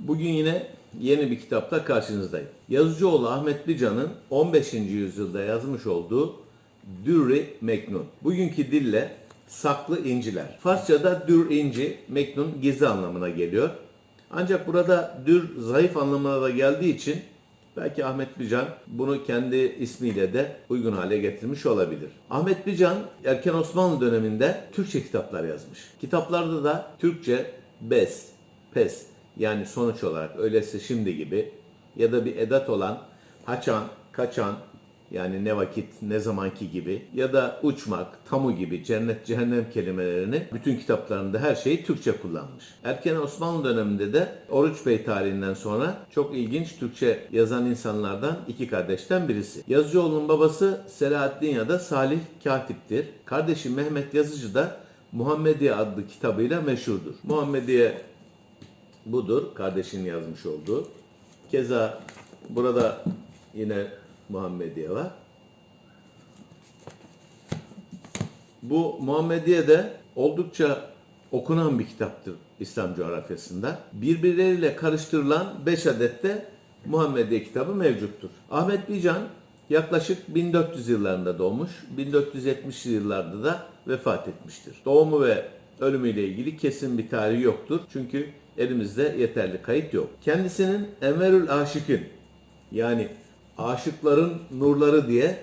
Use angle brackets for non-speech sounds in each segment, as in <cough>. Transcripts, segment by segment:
Bugün yine yeni bir kitapla karşınızdayım. Yazıcıoğlu Ahmet Bican'ın 15. yüzyılda yazmış olduğu Dürri Meknun. Bugünkü dille saklı inciler. Farsçada dür inci, meknun gizli anlamına geliyor. Ancak burada dür zayıf anlamına da geldiği için belki Ahmet Bican bunu kendi ismiyle de uygun hale getirmiş olabilir. Ahmet Bican erken Osmanlı döneminde Türkçe kitaplar yazmış. Kitaplarda da Türkçe bes, pes yani sonuç olarak öylesi şimdi gibi ya da bir edat olan haçan, kaçan yani ne vakit ne zamanki gibi ya da uçmak, tamu gibi cennet cehennem kelimelerini bütün kitaplarında her şeyi Türkçe kullanmış. Erken Osmanlı döneminde de Oruç Bey tarihinden sonra çok ilginç Türkçe yazan insanlardan iki kardeşten birisi. Yazıcıoğlu'nun babası Selahaddin ya da Salih Katip'tir. Kardeşi Mehmet Yazıcı da Muhammediye adlı kitabıyla meşhurdur. Muhammediye budur kardeşinin yazmış olduğu. Keza burada yine Muhammediye var. Bu Muhammediye de oldukça okunan bir kitaptır İslam coğrafyasında. Birbirleriyle karıştırılan 5 adet de Muhammediye kitabı mevcuttur. Ahmet Bican yaklaşık 1400 yıllarında doğmuş, 1470 yıllarda da vefat etmiştir. Doğumu ve ölümüyle ilgili kesin bir tarihi yoktur. Çünkü elimizde yeterli kayıt yok. Kendisinin Enverül Aşık'ın yani Aşıkların Nurları diye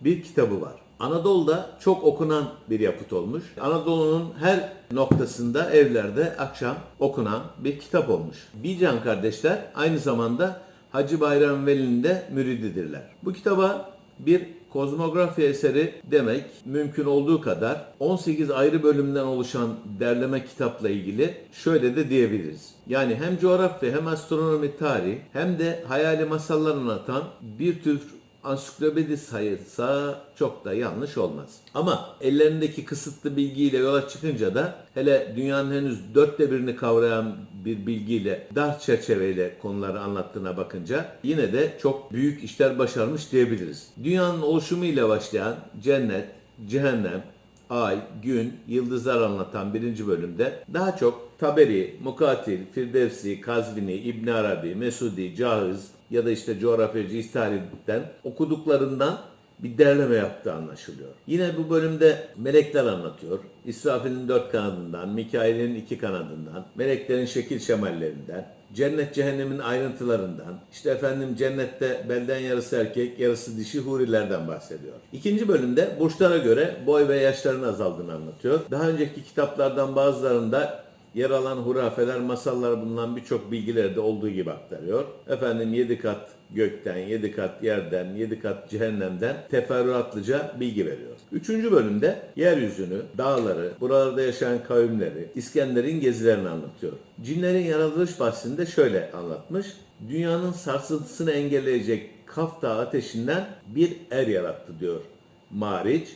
bir kitabı var. Anadolu'da çok okunan bir yapıt olmuş. Anadolu'nun her noktasında evlerde akşam okunan bir kitap olmuş. Bican kardeşler aynı zamanda Hacı Bayram Veli'nin de mürididirler. Bu kitaba bir kozmografya eseri demek mümkün olduğu kadar 18 ayrı bölümden oluşan derleme kitapla ilgili şöyle de diyebiliriz. Yani hem coğrafya hem astronomi tarih hem de hayali masallar anlatan bir tür ansiklopedi sayılsa çok da yanlış olmaz. Ama ellerindeki kısıtlı bilgiyle yola çıkınca da hele dünyanın henüz dörtte birini kavrayan bir bilgiyle dar çerçeveyle konuları anlattığına bakınca yine de çok büyük işler başarmış diyebiliriz. Dünyanın oluşumuyla başlayan cennet, cehennem, ay, gün, yıldızlar anlatan birinci bölümde daha çok Taberi, Mukatil, Firdevsi, Kazvini, İbn Arabi, Mesudi, Cahiz ya da işte coğrafyacı İstihari'den okuduklarından bir derleme yaptığı anlaşılıyor. Yine bu bölümde melekler anlatıyor. İsrafil'in dört kanadından, Mikail'in iki kanadından, meleklerin şekil şemallerinden, cennet cehennemin ayrıntılarından, işte efendim cennette belden yarısı erkek, yarısı dişi hurilerden bahsediyor. İkinci bölümde burçlara göre boy ve yaşların azaldığını anlatıyor. Daha önceki kitaplardan bazılarında yer alan hurafeler, masallar bulunan birçok bilgileri de olduğu gibi aktarıyor. Efendim yedi kat gökten, yedi kat yerden, yedi kat cehennemden teferruatlıca bilgi veriyor. Üçüncü bölümde yeryüzünü, dağları, buralarda yaşayan kavimleri, İskender'in gezilerini anlatıyor. Cinlerin yaratılış bahsinde şöyle anlatmış. Dünyanın sarsıntısını engelleyecek Kaf Dağı ateşinden bir er yarattı diyor Mariç.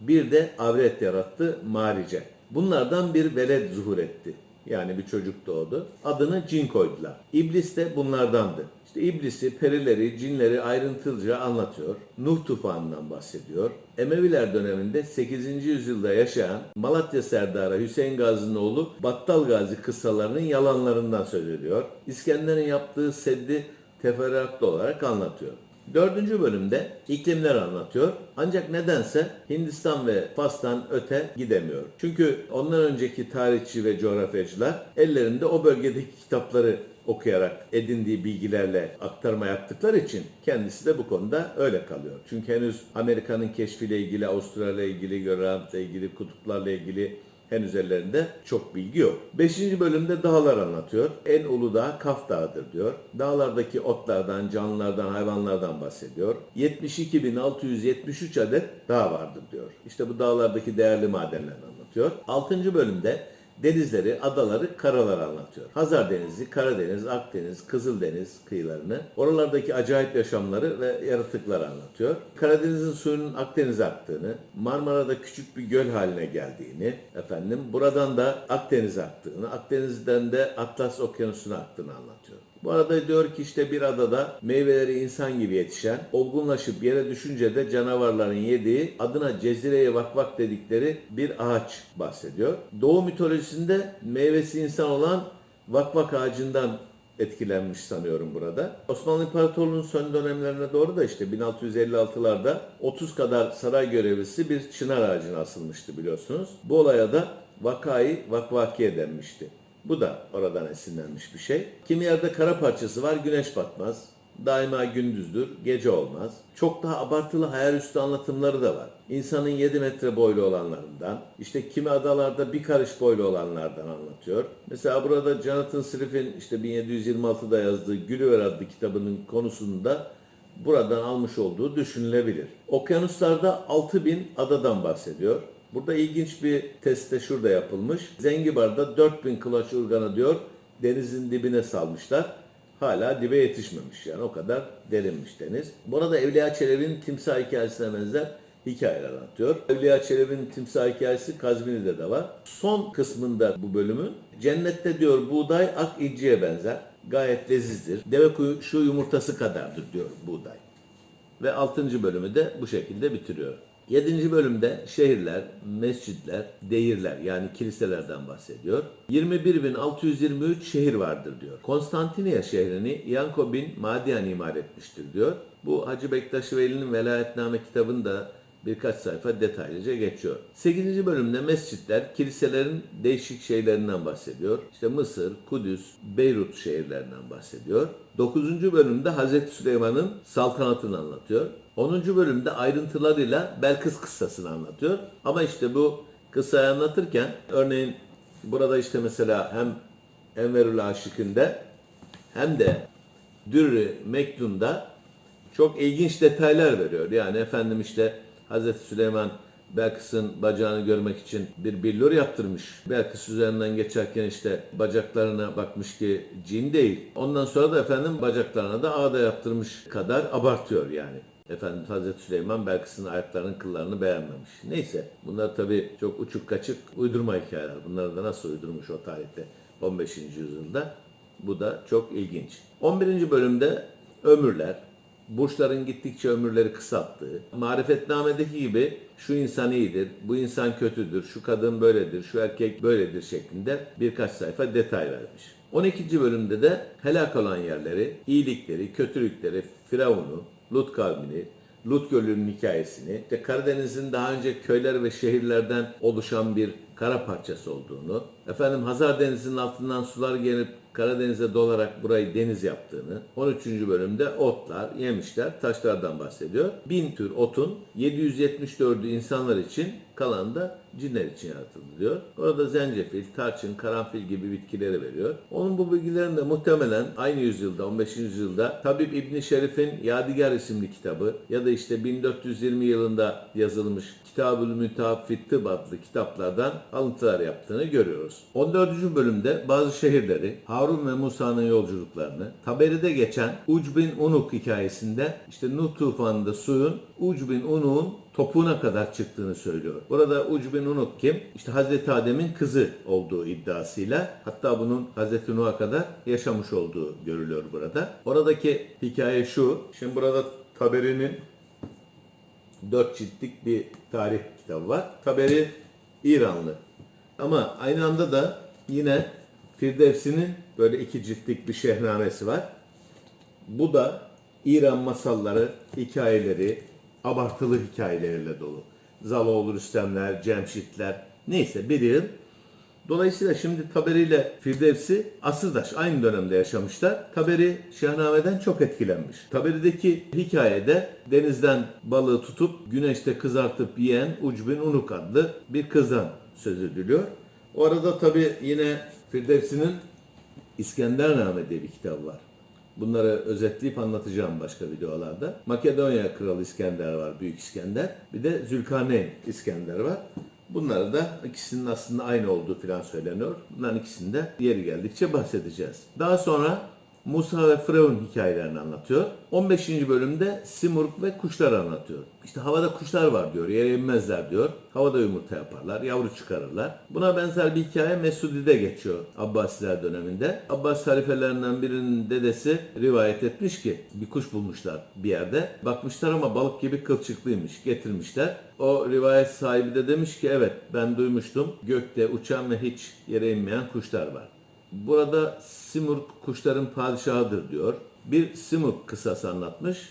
Bir de avret yarattı Marice. Bunlardan bir veled zuhur etti. Yani bir çocuk doğdu. Adını cin koydular. İblis de bunlardandı. İşte iblisi, perileri, cinleri ayrıntılıca anlatıyor. Nuh tufanından bahsediyor. Emeviler döneminde 8. yüzyılda yaşayan Malatya Serdarı Hüseyin Gazi'nin oğlu Battal Gazi kıssalarının yalanlarından söz ediyor. İskender'in yaptığı seddi teferruatlı olarak anlatıyor. Dördüncü bölümde iklimler anlatıyor. Ancak nedense Hindistan ve Fas'tan öte gidemiyor. Çünkü ondan önceki tarihçi ve coğrafyacılar ellerinde o bölgedeki kitapları okuyarak edindiği bilgilerle aktarma yaptıkları için kendisi de bu konuda öyle kalıyor. Çünkü henüz Amerika'nın keşfiyle ilgili, Avustralya ile ilgili, Grönland'la ilgili, kutuplarla ilgili henüz ellerinde çok bilgi yok. Beşinci bölümde dağlar anlatıyor. En ulu dağ Kaf Dağı'dır diyor. Dağlardaki otlardan, canlılardan, hayvanlardan bahsediyor. 72.673 adet dağ vardır diyor. İşte bu dağlardaki değerli madenlerini anlatıyor. Altıncı bölümde denizleri, adaları, karaları anlatıyor. Hazar Denizi, Karadeniz, Akdeniz, Kızıldeniz kıyılarını, oralardaki acayip yaşamları ve yaratıkları anlatıyor. Karadeniz'in suyunun Akdeniz'e aktığını, Marmara'da küçük bir göl haline geldiğini, efendim buradan da Akdeniz'e aktığını, Akdeniz'den de Atlas Okyanusu'na aktığını anlatıyor. Bu arada diyor ki işte bir adada meyveleri insan gibi yetişen, olgunlaşıp yere düşünce de canavarların yediği adına Cezire-i Vakvak dedikleri bir ağaç bahsediyor. Doğu mitolojisinde meyvesi insan olan vakvak ağacından etkilenmiş sanıyorum burada. Osmanlı İmparatorluğu'nun son dönemlerine doğru da işte 1656'larda 30 kadar saray görevlisi bir çınar ağacına asılmıştı biliyorsunuz. Bu olaya da vakayı vakvakiye denmişti. Bu da oradan esinlenmiş bir şey. Kimi yerde kara parçası var, güneş batmaz. Daima gündüzdür, gece olmaz. Çok daha abartılı hayalüstü anlatımları da var. İnsanın 7 metre boylu olanlarından, işte kimi adalarda bir karış boylu olanlardan anlatıyor. Mesela burada Jonathan Swift'in işte 1726'da yazdığı Gulliver adlı kitabının konusunda buradan almış olduğu düşünülebilir. Okyanuslarda 6000 adadan bahsediyor. Burada ilginç bir test de şurada yapılmış. Zengibar'da 4000 kulaç urganı diyor denizin dibine salmışlar. Hala dibe yetişmemiş yani o kadar derinmiş deniz. Burada Evliya Çelebi'nin timsah hikayesine benzer hikayeler anlatıyor. Evliya Çelebi'nin timsah hikayesi Kazvini'de de var. Son kısmında bu bölümün cennette diyor buğday ak inciye benzer. Gayet lezizdir. Deve kuşu yumurtası kadardır diyor buğday. Ve 6. bölümü de bu şekilde bitiriyor. 7. bölümde şehirler, mescitler, değirler yani kiliselerden bahsediyor. 21.623 şehir vardır diyor. Konstantiniye şehrini Yanko bin Madian imar etmiştir diyor. Bu Hacı Bektaş Veli'nin Velayetname kitabında birkaç sayfa detaylıca geçiyor. 8. bölümde mescitler, kiliselerin değişik şeylerinden bahsediyor. İşte Mısır, Kudüs, Beyrut şehirlerinden bahsediyor. 9. bölümde Hazreti Süleyman'ın saltanatını anlatıyor. 10. bölümde ayrıntılarıyla Belkıs kıssasını anlatıyor. Ama işte bu kıssayı anlatırken örneğin burada işte mesela hem Enverül Aşık'ında hem de Dürri Mektun'da çok ilginç detaylar veriyor. Yani efendim işte Hazreti Süleyman Belkıs'ın bacağını görmek için bir billur yaptırmış. Belkıs üzerinden geçerken işte bacaklarına bakmış ki cin değil. Ondan sonra da efendim bacaklarına da ağda yaptırmış kadar abartıyor yani. Efendim Hazreti Süleyman Belkıs'ın ayaklarının kıllarını beğenmemiş. Neyse bunlar tabii çok uçuk kaçık uydurma hikayeler. Bunları da nasıl uydurmuş o tarihte 15. yüzyılda. Bu da çok ilginç. 11. bölümde ömürler, burçların gittikçe ömürleri kısalttığı, marifetnamedeki gibi şu insan iyidir, bu insan kötüdür, şu kadın böyledir, şu erkek böyledir şeklinde birkaç sayfa detay vermiş. 12. bölümde de helak olan yerleri, iyilikleri, kötülükleri, Firavun'u, Lut kavmini, Lut Gölü'nün hikayesini, işte Karadeniz'in daha önce köyler ve şehirlerden oluşan bir kara parçası olduğunu, efendim Hazar Denizi'nin altından sular gelip Karadeniz'e dolarak burayı deniz yaptığını, 13. bölümde otlar, yemişler, taşlardan bahsediyor. Bin tür otun 774'ü insanlar için, kalan da cinler için yaratıldı diyor. Orada zencefil, tarçın, karanfil gibi bitkileri veriyor. Onun bu bilgilerini de muhtemelen aynı yüzyılda, 15. yüzyılda Tabip İbni Şerif'in Yadigar isimli kitabı ya da işte 1420 yılında yazılmış Kitab-ül Mütehaffit Tıp adlı kitaplardan alıntılar yaptığını görüyoruz. 14. bölümde bazı şehirleri, Harun ve Musa'nın yolculuklarını, Taberi'de geçen Uc bin Unuk hikayesinde işte Nuh tufanında suyun Uc bin Unuk'un topuğuna kadar çıktığını söylüyor. Burada Uc bin Unuk kim? İşte Hazreti Adem'in kızı olduğu iddiasıyla hatta bunun Hazreti Nuh'a kadar yaşamış olduğu görülüyor burada. Oradaki hikaye şu. Şimdi burada Taberi'nin dört ciltlik bir tarih kitabı var. Taberi İranlı. Ama aynı anda da yine Firdevsi'nin böyle iki ciltlik bir şehnamesi var. Bu da İran masalları, hikayeleri, abartılı hikayeleriyle dolu. Zaloğlu Rüstemler, Cemşitler, neyse bir yıl. Dolayısıyla şimdi Taberi ile Firdevsi asırdaş aynı dönemde yaşamışlar. Taberi Şahname'den çok etkilenmiş. Taberi'deki hikayede denizden balığı tutup güneşte kızartıp yiyen Ucbin Unuk adlı bir kızdan söz ediliyor. O arada tabi yine Firdevsi'nin İskendername diye bir kitabı var. Bunları özetleyip anlatacağım başka videolarda. Makedonya Kralı İskender var, Büyük İskender. Bir de Zülkarneyn İskender var. Bunları da ikisinin aslında aynı olduğu filan söyleniyor. Bunların ikisinde yeri geldikçe bahsedeceğiz. Daha sonra Musa ve Firavun hikayelerini anlatıyor. 15. bölümde Simurg ve kuşlar anlatıyor. İşte havada kuşlar var diyor, yere inmezler diyor. Havada yumurta yaparlar, yavru çıkarırlar. Buna benzer bir hikaye Mesudi'de geçiyor Abbasiler döneminde. Abbas halifelerinden birinin dedesi rivayet etmiş ki bir kuş bulmuşlar bir yerde. Bakmışlar ama balık gibi kılçıklıymış, getirmişler. O rivayet sahibi de demiş ki evet ben duymuştum gökte uçan ve hiç yere inmeyen kuşlar var. Burada Simurg kuşların padişahıdır diyor. Bir Simurg kısası anlatmış.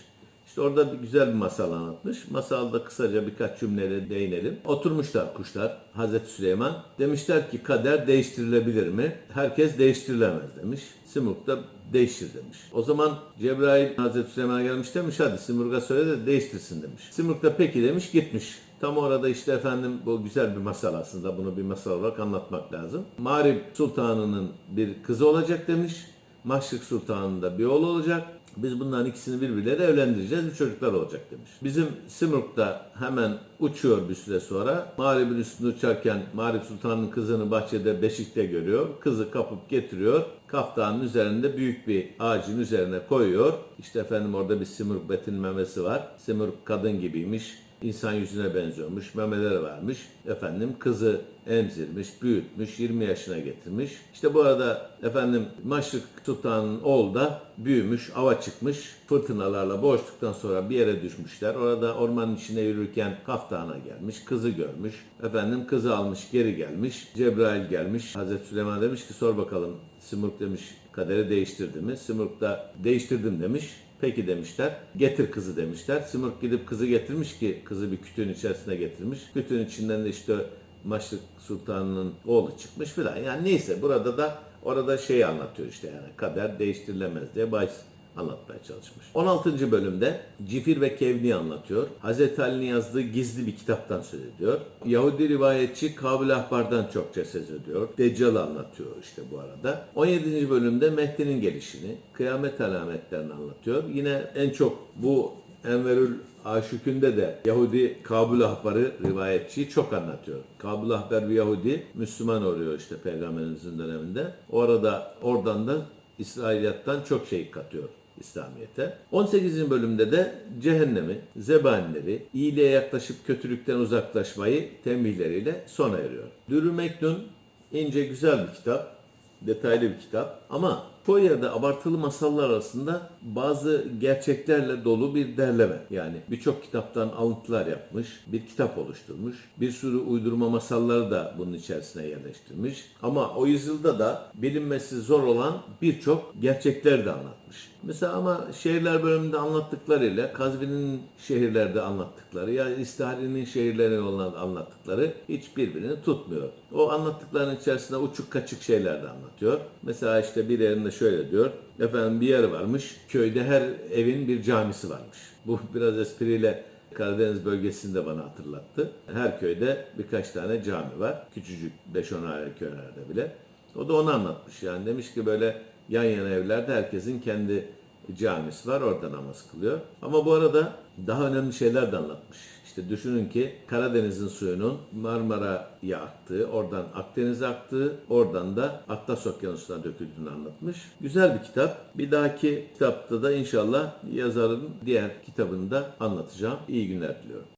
İşte orada bir güzel bir masal anlatmış. Masalda kısaca birkaç cümleyle değinelim. Oturmuşlar kuşlar Hazreti Süleyman. Demişler ki kader değiştirilebilir mi? Herkes değiştirilemez demiş. Simurg da değiştir demiş. O zaman Cebrail Hazreti Süleyman'a gelmiş demiş hadi Simurg'a söyle de değiştirsin demiş. Simurg da peki demiş gitmiş. Tam orada işte efendim bu güzel bir masal aslında bunu bir masal olarak anlatmak lazım. Mağrib Sultanı'nın bir kızı olacak demiş. Maşrik Sultanı'nın da bir oğlu olacak. Biz bunların ikisini birbirleriyle evlendireceğiz. Bir çocuklar olacak demiş. Bizim Simurg da hemen uçuyor bir süre sonra. Mağrib'in üstünde uçarken Mağrib Sultan'ın kızını bahçede beşikte görüyor. Kızı kapıp getiriyor. Kaftanın üzerinde büyük bir ağacın üzerine koyuyor. İşte efendim orada bir Simurg betinmemesi var. Simurg kadın gibiymiş insan yüzüne benziyormuş, memeleri varmış. Efendim kızı emzirmiş, büyütmüş, 20 yaşına getirmiş. İşte bu arada efendim Maşrık Sultan'ın oğlu da büyümüş, ava çıkmış. Fırtınalarla boğuştuktan sonra bir yere düşmüşler. Orada ormanın içine yürürken kaftana gelmiş, kızı görmüş. Efendim kızı almış, geri gelmiş. Cebrail gelmiş. Hazreti Süleyman demiş ki sor bakalım Simurg demiş kaderi değiştirdi mi? Simurg da değiştirdim demiş. Peki demişler. Getir kızı demişler. Simurg gidip kızı getirmiş ki kızı bir kütüğün içerisine getirmiş. Kütüğün içinden de işte Maşrık Sultan'ın oğlu çıkmış filan. Yani neyse burada da orada şeyi anlatıyor işte yani kader değiştirilemez diye bahis anlatmaya çalışmış. 16. bölümde Cifir ve Kevni anlatıyor. Hz. Ali'nin yazdığı gizli bir kitaptan söz ediyor. Yahudi rivayetçi Kabil Ahbar'dan çokça söz ediyor. Deccal'ı anlatıyor işte bu arada. 17. bölümde Mehdi'nin gelişini, kıyamet alametlerini anlatıyor. Yine en çok bu Enverül Aşükünde de Yahudi Kabul Ahbarı rivayetçiyi çok anlatıyor. Kabul Ahbar bir Yahudi Müslüman oluyor işte Peygamberimizin döneminde. Orada oradan da İsrailiyattan çok şey katıyor İslamiyet'e. 18. bölümde de cehennemi, zebanileri, iyiliğe yaklaşıp kötülükten uzaklaşmayı tembihleriyle sona eriyor. Dürü Meknun ince güzel bir kitap, detaylı bir kitap ama yerde abartılı masallar arasında bazı gerçeklerle dolu bir derleme. Yani birçok kitaptan alıntılar yapmış, bir kitap oluşturmuş. Bir sürü uydurma masalları da bunun içerisine yerleştirmiş. Ama o yüzyılda da bilinmesi zor olan birçok gerçekler de anlatmış. Mesela ama şehirler bölümünde anlattıklarıyla Kazvin'in şehirlerde anlattıkları ya İstihari'nin şehirlerine olan anlattıkları hiç birbirini tutmuyor. O anlattıklarının içerisinde uçuk kaçık şeyler de anlatıyor. Mesela işte bir yerinde şöyle diyor. Efendim bir yer varmış. Köyde her evin bir camisi varmış. Bu <laughs> biraz espriyle Karadeniz bölgesinde bana hatırlattı. Her köyde birkaç tane cami var. Küçücük 5-10 aile köylerde bile. O da onu anlatmış. Yani demiş ki böyle yan yana evlerde herkesin kendi camisi var. Orada namaz kılıyor. Ama bu arada daha önemli şeyler de anlatmış. İşte düşünün ki Karadeniz'in suyunun Marmara'ya aktığı, oradan Akdeniz'e aktığı, oradan da Atlas Okyanusu'na döküldüğünü anlatmış. Güzel bir kitap. Bir dahaki kitapta da inşallah yazarın diğer kitabını da anlatacağım. İyi günler diliyorum.